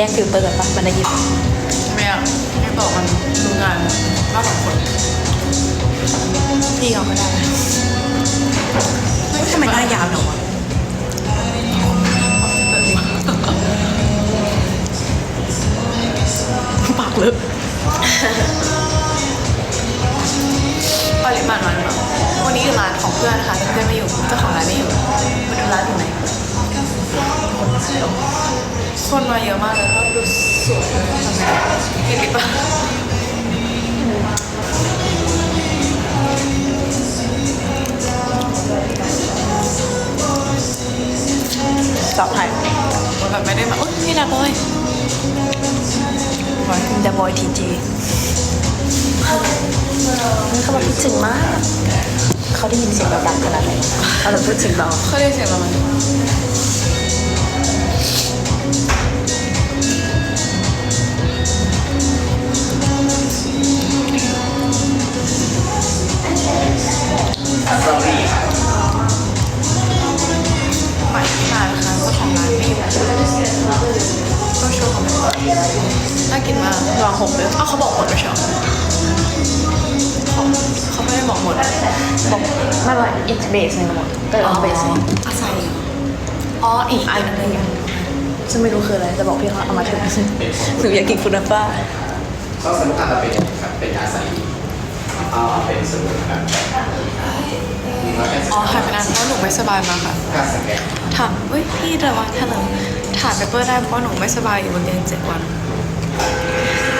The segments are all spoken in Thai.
ย่งฟิลเตอร์กันปะมันได้ยินไม่อยากไม่บอกมันดูงานมากกว่าคนพี่เอาไม่ได้ทำไมหน้ายาวหนอวะปากเลอะปริมาณมันแบบวันนี้อยู่ร้านของเพื่อนนะคะเพื่อนไม่อยู่เจ้าของร้านไม่อยู่มาดูร้านอยู่ไหน คนมาเยอะมากเลยแล้วดูสวยเลยทำไมเห็นหรือเปล่าสอบให้แบบไม่ได้มาโอ้ยนี่นะบอยบอยเดอะบอยทีจีนี่เขาบอกคิดถึงมาก เขาได้ยินเสียงเราดังขนาดไหนเขาจะพูดถึงเราเขาเรียกเสียงเราไหม หมายที่มานะคะเจ้าของร้านไม่อยู่ก็ช่วยเขาไม่ได้น่ากินมากลองหกเลยอ้าวเขาบอกหมดแล้วใช่ไหมเขาเขาไม่ได้บอกหมด บอกไม่ว่าอินเบสในหมดเออเบสอาศัยอ๋ออีกอันนึงซึ่งไม่รู้คืออะไรแต่บอกพี่เขาเอามาถึงหนูอยากกินคุณฟ้าซอสสมุนไพรเป็นครับเป็นอาศัย อ่าเป็นสมุนไพรมีมาแค่อ๋อหายไปนานแล้วหนูไม่สบายมาค่ะ การสแกนถามเฮ้ยพี่ระวังถนนถามเปเปอร์ได้เพราะหนูไม่สบายอยู่บนเตียงเจ็ดวัน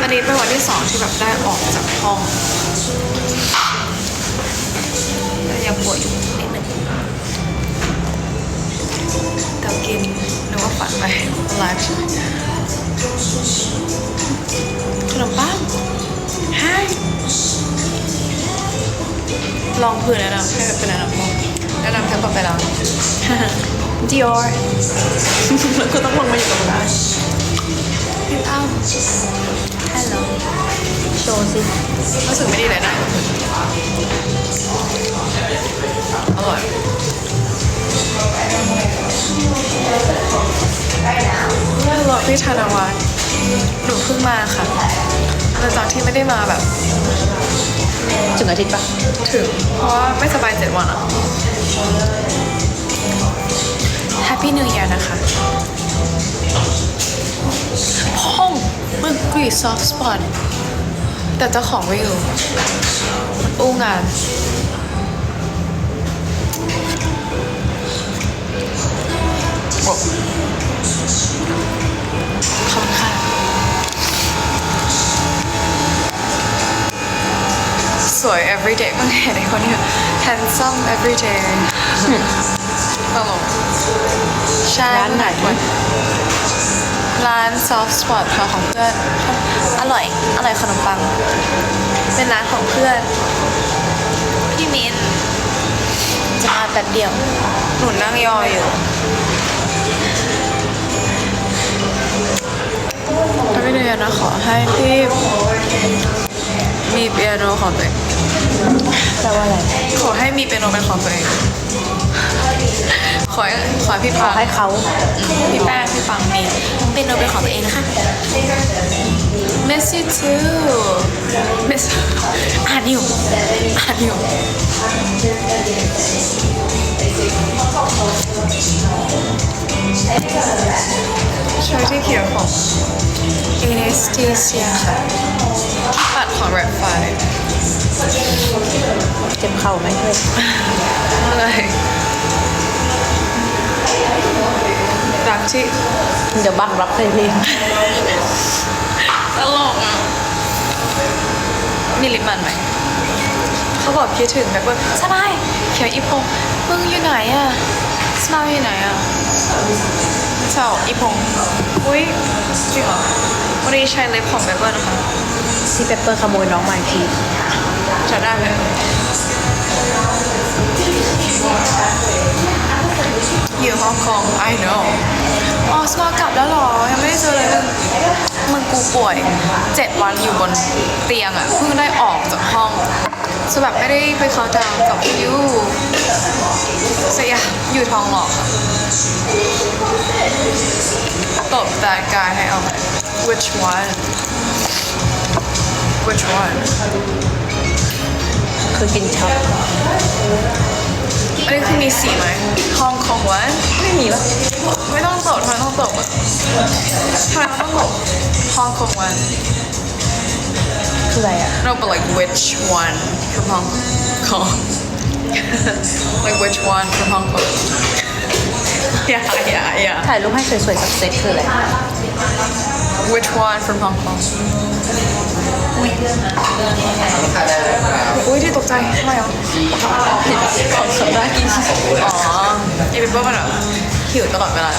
อันนี้เป็นวันที่สองที่แบบได้ออกจากห้องแต่ยังปวดอยู่นิดนึงแต่กินหนูว่าฝันไปไลฟ์ใช่ไหมขนมปัง ลองพื้นแนะนำให้เป็นแนะนำห้องแนะนำแค่ไปแล้วดิออร์แล้วก็ต้องลงมาอยู่กับเราพี่ตั้มฮัลโหลโชว์สิรู้สึกไม่ดีเลยนะอร่อยฮัลโหลพี่ธนวัฒน์หนูเพิ่งมาค่ะหลังจากที่ไม่ได้มาแบบ ถึงอาทิตย์ปะถึง เพราะว่าไม่สบายเจ็ดวันอะ Happy New Year นะคะห้องมันกรีด soft spot แต่เจ้าของไม่อยู่มันอู้งานโสวย everyday มึงเห็นไอ้คนนี้ handsome everyday ตลกใช่ร้านไหน ร้าน soft spot ค่ะของเพื่อน อร่อย อร่อยขนมปัง เป็นร้านของเพื่อน พี่มิน จะมาแป๊บเดียว หนูนั่งยออยู่ถ้าไม่ได้นะขอให้พี่ มีเปียโนของตัวเองแปลว่าอะไร ขอให้มีเปียโนเป็นของตัวเอง ขอให้ขอให้พี่ขปัองให้เขาพี่แป้งพี่ปังมีเปียโนเป็นของตัวเองนะคะ Miss you too Miss อ่านอยู่อ่านอยู่ ช่วยที่เขียวของ Anesthesia ค่ะที่ปัดของ Red Five เจ็บเข่าไหมเพื่อนเลยรักที่เดี๋ยวบังรับใครเพลงตลกอะมีลิปมันไหม เขาบอกคิดถึงแบบว่าสบายเขียวอีพงมึงอยู่ไหนอะ สมาอยู่ไหนอะ เจ้าอีพงอุ้ยจริงเหรอวันนี้ใช้เล็บของเบเบอร์นะคะซีเปปเปอร์ขโมยน้องมาอีกทีจะได้ไหมอยู่ฮ่องกง I know อ๋อสมากลับแล้วเหรอ ยังไม่ได้เจอเลยมึงมึงกูป่วยเจ็ดวันอยู่บนเตียงอะ เพิ่งได้ออกจากห้องสแบบไม่ได้ไปเขาน์ดาวน์กับยูสยามอยู่ทองหล่อค่ะ ตบแต่กายให้เอาไหม which one which one คือกินช็อปอันนี้คือมีสีไหมฮองกงวัน ไม่มีปะไม่ต้องตบทำไมต้องตบอะทำไมต้องตบฮองกงวันคืออะไรอะ No, but like which one from Hong Kong? like which one from Hong Kong? Yeah, yeah, yeah. ถ่ายรูปให้สวยๆสักเซตคืออะไร Which one from Hong Kong? ถ้าได้เลยครับอุ้ยที่ตกใจทำไมอะของสดน่ากินอ๋ออีเป็นเปิ้ลมันแบบหิวตลอดเวลา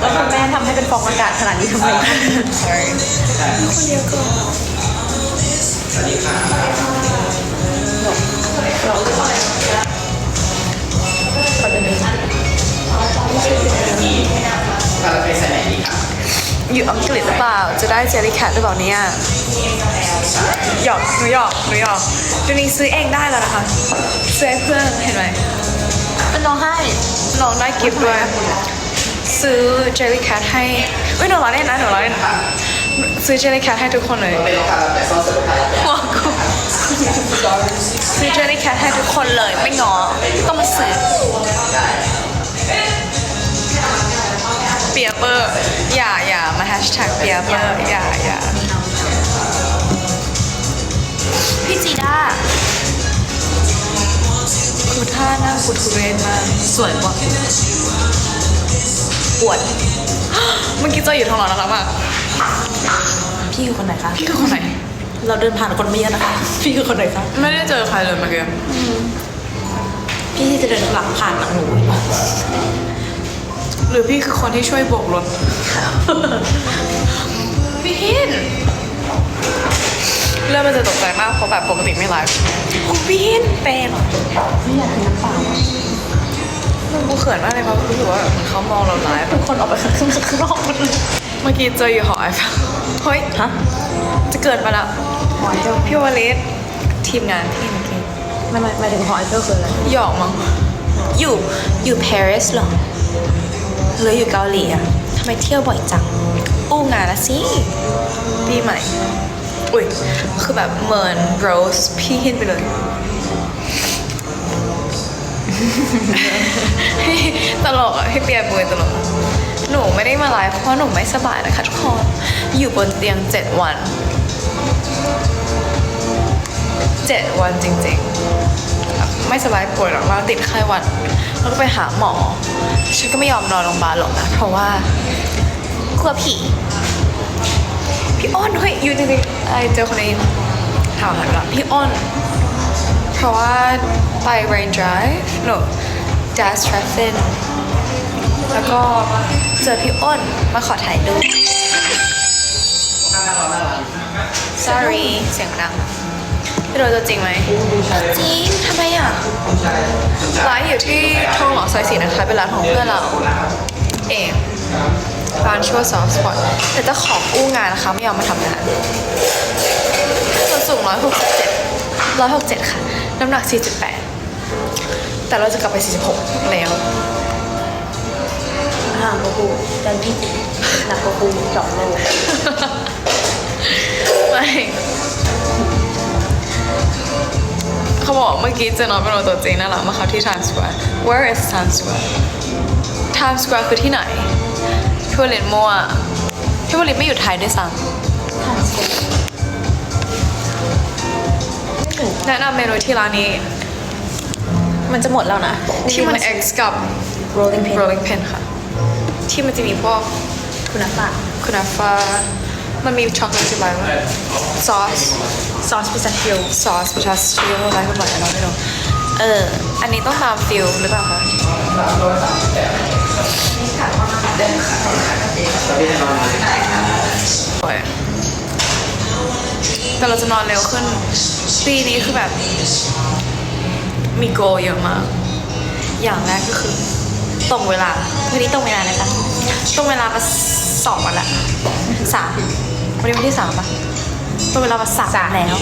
แล้วคุณแม่ทำให้เป็นฟองอากาศขนาดนี้ทำไม sorry คนเดียวก็สวัสดีครั อยู่อังกฤษหรือเปล่า จะได้เจลลี่แคทหรือเปล่าเนี่ยหยอกหนูหยอกหนูหยอกเดี๋ยวนี้ซื้อเองได้แล้วนะคะซื้อให้เพื่อนเห็นไหมเป็นน้องให้น้องได้กิฟต์ด้วย ซื้อเจลลี่แคทให้เอ้ยหนูล้อเล่นนะหนูล้อเล่นซื้อเจลลี่แคทให้ทุกคนเลยเป็นลูกค้ารับแต่ซอสลูกค้ารับแต่ว้าวกูซื้อเจลลี่แคทให้ทุกคนเลย ไม่งอต้องมาซื้อเปียเปอร์อย่าอย่ามาแฮชแท็กเปียเปอร์อย่าอย่าพี่จีด้าคือท่านั่งกูทุเรศมากสวยกว่าปวดเมื่อกี้เจออยู่ทองหล่อนะคะมากพี่คือคนไหนคะพี่คือคนไหน เราเดินผ่านคนไม่เยอะนะคะ พี่คือคนไหนคะไม่ได้เจอใครเลยเมื่อกี้พี่ที่จะเดินหลังผ่านหลังหนู หรือพี่คือคนที่ช่วยโบกรถ พี่ฮินเริ่มมันจะตกใจมากเพราะแบบปกติไม่ไลฟ์โอ้พี่ฮินเป็นไม่อยากกินน้ำเปล่ากูเขินมากเลยเพราะรู้สึกว่าแบบเหมือนเขามองเราไลฟ์ทุกคนออกไปข้างข้างนอกหมดเลยเมื่อกี้เจออยู่หอไอฟเฮ้ยฮะจะเกิดมาแล้วหอยเจ้าพี่วลิศทีมงานพี่เมื่อกี้ไม่ไม่หมายถึงหอยเจ้าคืออะไรหยอกมั้งอยู่อยู่ปารีสเหรอ หรืออยู่เกาหลีอะทำไมเที่ยวบ่อยจังอู้งานละสิปีใหม่ อุ้ย คือแบบเหมือนโรสพี่เฮินไปเลยตลกอะพี่เปียบุยตลก หนูไม่ได้มาไลฟ์เพราะหนูไม่สบายนะคะทุกคน อยู่บนเตียงเจ็ดวันเจ็ดวันจริงๆ ไม่สบายป่วยหรอกว่าติดไข้หวัดแล้วก็ไปหาหมอ ฉันก็ไม่ยอมนอนโรงพยาบาลหรอกนะ เพราะว่ากลัวผีพี่อ้อนเฮ้ยอยู่จริงๆไอเจอคนนี้ถามหาก่อนพี่อ้อนเพราะว่าไป Rain Drive no Dash Traffic แล้วก็เจอพี่อ้นมาขอถ่ายรูป sorry เสียงดัง พี่โดนตัวจริงไหมจริงทำไมอะร้านอยู่ที่ทองหล่อซอยสีนะคะเป็นร้านของเพื่อนเรา เองร้านชั่วซอฟต์สปอร์ตแต่เจ้าของอู้งานนะคะไม่ยอมมาทำงานส่วนสูง 167 167 ค่ะ น้ำหนัก 48 แต่เราจะกลับไป 46 แล้วห่างกว่ากูจันพี่หนักกว่ากูสองโลไม่ เขาบอกเมื่อกี้เจอน้องเป็นตัวจริงน่ารักมากครับที่ Times Square Where is Times Square Times Square คือที่ไหนพี่วลินมั่วพี่วลินไม่อยู่ไทยด้วยซ้ทานสกูไม่ถึงำแนะนำเมนูที่ร้านนี้ มันจะหมดแล้วนะที่มัน X กับ rolling pin rolling pin ค่ะ ที่มันจะมีพวกคุณภาพคุนาฟา มันมีช็อกโกแลตที่ไรวะซอส ซอสพิซซ่าชิลซอสพิชาสชิลอะไรก็บอกเราไม่รู้เออ อันนี้ต้องตามฟิลหรือเปล่าคะสวยแต่เราจะนอนเร็วขึ้น ปีนี้คือแบบ มีโกเยอะมาก อย่างแรกก็คือ ตรงเวลาวันนี้ตรงเวลานะคะตรงเวลามา สองวันละสามวันนี้วันที่สามปะตัวเวลามาสามแล้ว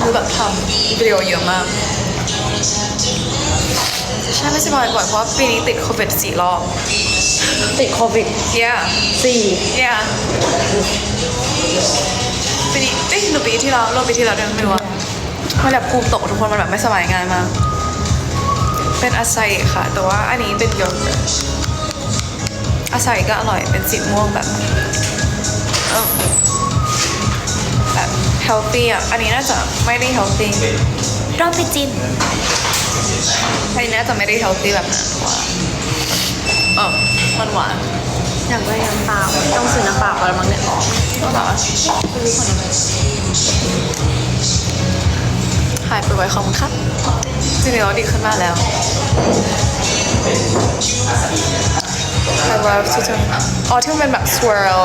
คือแบบทำวิดีโอเยอะมากใช่ไม่สบายบ่อยเพราะว่าปีนี้ติดโควิดสี่รอบ ติดโควิด yeah สี่ yeah ปีนี้เอ้ยหนูปีที่แล้วรอบปีที่แล้วเดือนไม่รู้ มันแบบภูมิตกทุกคนมันแบบไม่สบายง่ายมาก เป็นอาไซค่ะ แต่ว่าอันนี้เป็นโยเกิร์ตอาไซก็อร่อยเป็นสีม่วงแบบเออแบบ healthy อะ อันนี้น่าจะไม่ได้ healthy รอบไปจินอันนี้น่าจะไม่ได้ healthy แบบนั้นเพราะว่าเออมันหวานอยากได้น้ำเปล่าต้องซื้อน้ำเปล่าก่อนแล้วมั้งเนี่ยต้องแบบว่าไม่รู้คนอะ ไรหายไปไว้ขอบคุณครับจริงๆแล้วดีขึ้นมากแล้ว I love to do อ๋อที่มันเป็นแบบ swirl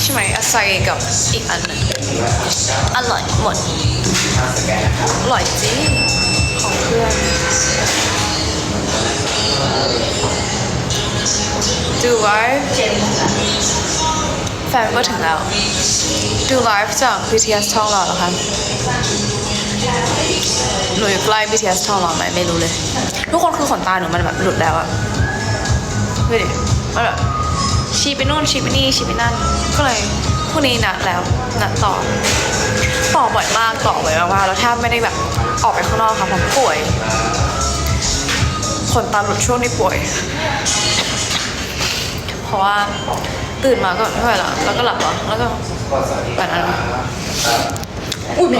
ใช่ไหมอาไซกับอีกอันหนึงอร่อยหมดอร่อยจริงของเพื่อนดูไลฟ์ แฟนก็ถึงแล้ว ดูไลฟ์จาก BTS ท่องหล่อเหรอคะหนูอยู่ใกล้ BTS ท่องหล่อไหมไม่รู้เลย ทุกคนคือขนตาหนูมันแบบหลุดแล้วอะดูดิมันแบบชี้ไปนู่นชี้ไปนี่ชี้ไปนั่น ก็เลยพรุ่งนี้นัดแล้วนัดต่อ ต่อบ่อยมากต่อบ่อยมากแล้วแทบไม่ได้แบบออกไปข้างนอกค่ะผมป่วยขนตาหลุดช่วงนี้ป่วย เพราะว่า ตื่นมาก็ไม่ไหวล้วแล้วก็หลับเหรอแล้วก็แบบนั้นอุ้ย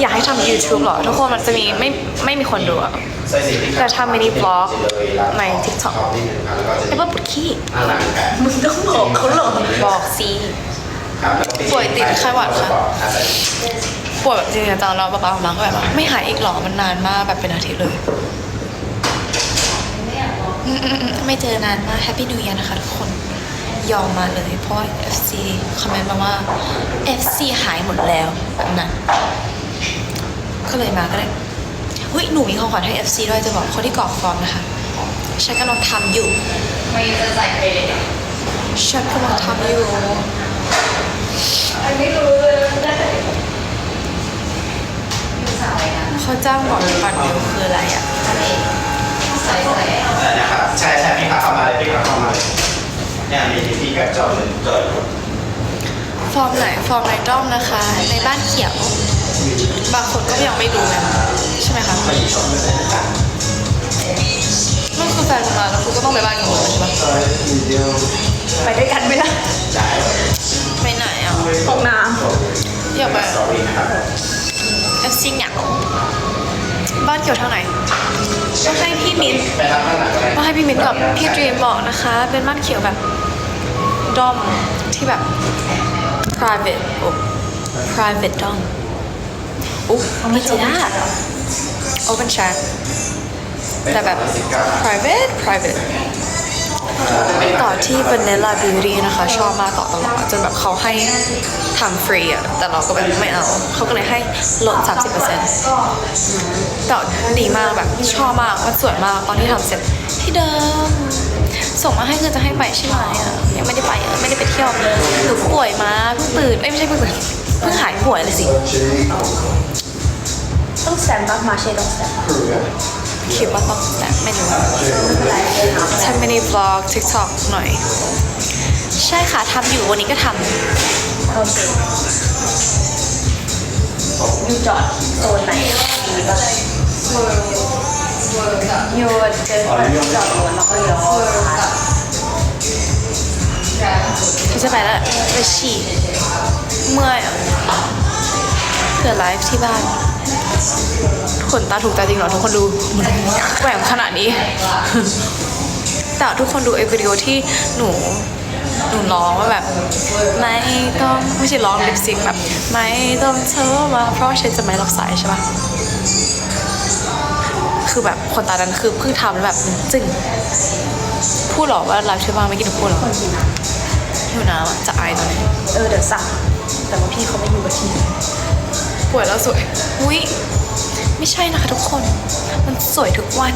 อยากให้ทำ YouTube เหรอ ทุกคนมันจะมีไม่ไม่มีคนดูอะแต่ทำมินิบล็อกใน TikTok ไอ้ว่าปวดขี้อาหลังกันมึงต้องบอกเขาหรอบอกซีป่วยติดไข้หวัดค่ะป่วยแบบจริงๆจังๆแล้วป๊าป๊ามาก็แบบว่าไม่หายอีกหรอมันนานมากแบบเป็นอาทิตย์เลยอืมๆๆไม่เจอนานมากแฮปปี้นิว e a ยนะคะทุกคน ยอมมาเลย เพราะว่า FC คอมเมนต์มาว่า FC หายหมดแล้วแบบนั้นก็เลยมาก็เลยเฮ้ยหนูมีของขวัญให้ FC ด้วยจะบอกคนที่กรอกฟอร์มนะคะฉันกำลังทำอยู่ไม่จะใส่ไปเลยฉันกำลังทำอยู่ไม่รู้เลยได้สาวนะเขาจ้างบอกปั่นวิวคืออะไรอะ มีพี่กับเจ้าเลยเกิดฟอร์มไหนฟอร์มไรด้อมนะคะ ในบ้านเขียว บางคนก็ยังไม่ดูนะใช่ไหมคะไปชมเลยนะครับนั่นคือแฟนมาแล้วคุณก็ต้องไปบ้านกับผมใช่ปะไปด้วยกันไหมล่ะได้ไปไหนอะห้องน้อยากไปสตอรี่นะครับ FC เหงาบ้านเขียวทางไหนต้องให้พี่มิ้นไปทำข้างหลังก็ได้ต้องให้พี่มิ้นกับพี่ดรีมบอกนะคะ เป็นบ้านเขียวแบบ ดอมที่แบบ private โอ้ private ดอมอุ๊บไม่จีน่า open chat แต่แบบ private private ต่อที่เ Vanilla Beauty นะคะ ชอบมากต่อตลอดจนแบบเขาให้ทำฟรีอะแต่เราก็แบบไม่เอา เขาก็เลยให้ลด 30%แต่ดีมากแบบชอบมากมันสวยมากตอนที่ทำเสร็จที่เดิม ส่งมาให้คือจะให้ไปใช่ไหมอะยังไม่ได้ไปไม่ได้ไปเที่ยวหนูป่วยมาเพิ่งตื่นเอ้ยไม่ใช่เพิ่งตื่นเพิ่งหายป่วยเลยสิต้องแซมปะมาเชต้องแซม คิดว่าต้องแต่ไม่รู้ทำมินิบล็อก TikTok หน่อย ใช่ค่ะทำอยู่วันนี้ก็ทโอเคอยู่จอดโซนไหนดีบ้างอยู่เจอคนจอดรถแล้วก็เลี้ยวซ้ายำที่จะไปแล้วไปฉี่เมื่อยเผื่อไลฟ์ที่บ้าน ขนตาถูกตาจริงเหรอทุกคนดูแหวงขนาดนี้ แต่ทุกคนดูไอ้วิดีโอที่หนูหนูร้องว่าแบบไม่ต้องไม่ใช่ร้องลิปซิงค์แบบไม่ต้องเธอมาเพราะฉันจะไม่รับสายใช่ปะคือแบบคนตานั้นคือเพิ่งทำแล้วแบบจึงพูดหรอว่าไลฟ์ที่บ้าไม่กินหนูพูดหรอหิวน้ำอะจะอายตอนนี้เออเดี๋ยวสั่งแต่ว่าพี่เขาไม่อยู่กับที่ ป่วยแล้วสวยอุ้ยไม่ใช่นะคะทุกคน มันสวยทุกวัน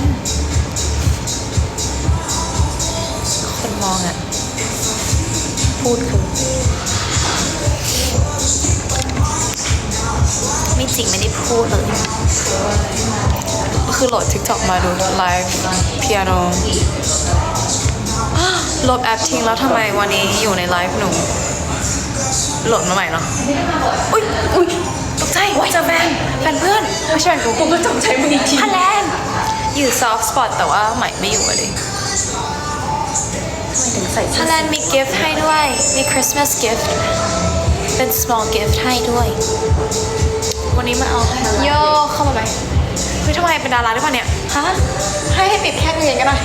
คนมองอะพูดคือไม่จริงไม่ได้พูดเลยก็คือโหลด TikTok มาดูไลฟ์เปียโนลบแอปทิ้งแล้วทำไมวันนี้อยู่ในไลฟ์หนู โหลดมาใหม่เนาะอุ้ยอุ้ย ตกใจเจอแฟนแฟนเพื่อนไม่ใช่แฟนกูกูก็ตกใจมึงอีกทีพแลนอยู่ซอฟต์สปอตแต่ว่าใหม่ไม่อยู่อะดิถึงใส่พเสื้อแลนมีกิฟต์ให้ด้วยมีคริสต์มาสกิฟต์เป็น small gift ให้ด้วย วันนี้มาเอาให้โยเข้ามาไหมเฮ้ยทำไมเป็นดาราได้ป่ะเนี่ยฮะให้ให้ติดแค่เงินก็ได้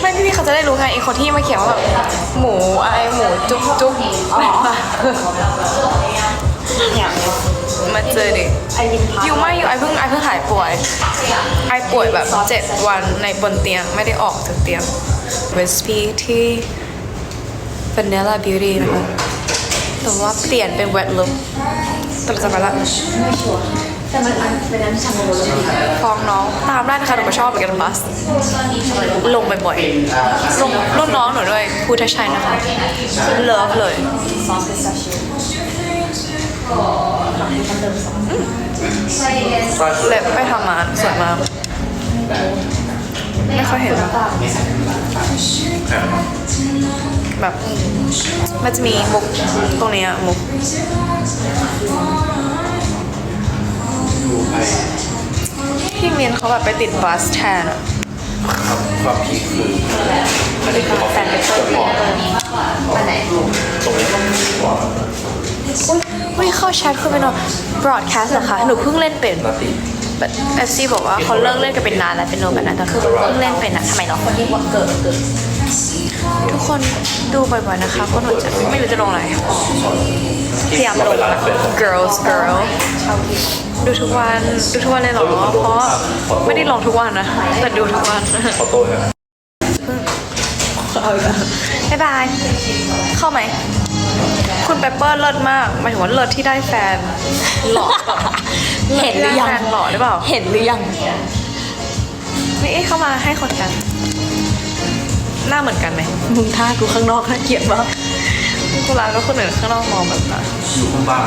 ไม่พี่ๆเขาจะได้รู้ไงไอ้คนที่มาเขียนว่าแบบหมูอะไรหมูจุ๊บจุ๊บอย่าง มาเจอดิไอยินพาอยู่ไม่อยู่ไอเพิ่งไอเพิ่งหายป่วย ไอป่วยแบบเจ็ดวันในบนเตียงไม่ได้ออกจากเตียง recipe ที่ vanilla beauty นะคะแต่ว่าเปลี่ยนเป็น wet look แต่เราจะไปละไม่ชัวร์แต่มันอันเป็นน้ำชาโมโลแล้วดีฟ้องน้องตามได้นะคะหนูก็ชอบเหมือนกันบัสลงบ่อยเป็นอ่าๆลงรุ่นน้องหนูด้วยพูทชัยนะคะเลิฟเลย เดิมสองเล็บไปทำมาสวยมากไม่ค่อยเห็นไม่ใส่น้ำตาลครับแบบมันจะมีมุกตรงเนี้ยมุกดูไปพี่เมียนเขาแบบไปติดบัสแทนอะความพีคคืออันนี้คือแต่เป็นตัวนี้อันไหนตรง นี้ต้องหัวอุ้ยอุ้ยเข้าแชทคือเป็นแบบ broadcast เหรอคะ หนูเพิ่งเล่นเป็นนาทีแบบเอฟซีบอกว่าเขาเลิกเล่นกันเป็นนานแล้วเป็นโนแบบนั้นแต่คือเพิ่งเล่นเป็นอะทำไมเนาะคนที่วันเกิดเกิดทุกคนดูบ่อยๆนะคะเพราะหนูจะไม่รู้จะลงอะไรพยายามลงแบบ girls girl ชาวที่ดูทุกวันดูทุกวันเลยเหรอเพราะไม่ได้ลงทุกวันนะแต่ดูทุกวันขอโต้ครับ บ๊ายบาย เข้าไหม คุณเปปเปอร์เลิศมากหมายถึงว่าเลิศที่ได้แฟนหล่อเปล่าเห็นหรือยังได้แฟนหล่อหรือเปล่าเห็นหรือยังไม่เอ๊ะเข้ามาให้คนกัน หน้าเหมือนกันไหมมึงท่ากูข้างนอกน่าเกลียดมากกูรักแล้วคนอื่นข้างนอกมองแบบนั้นอยู่ข้างบ้าน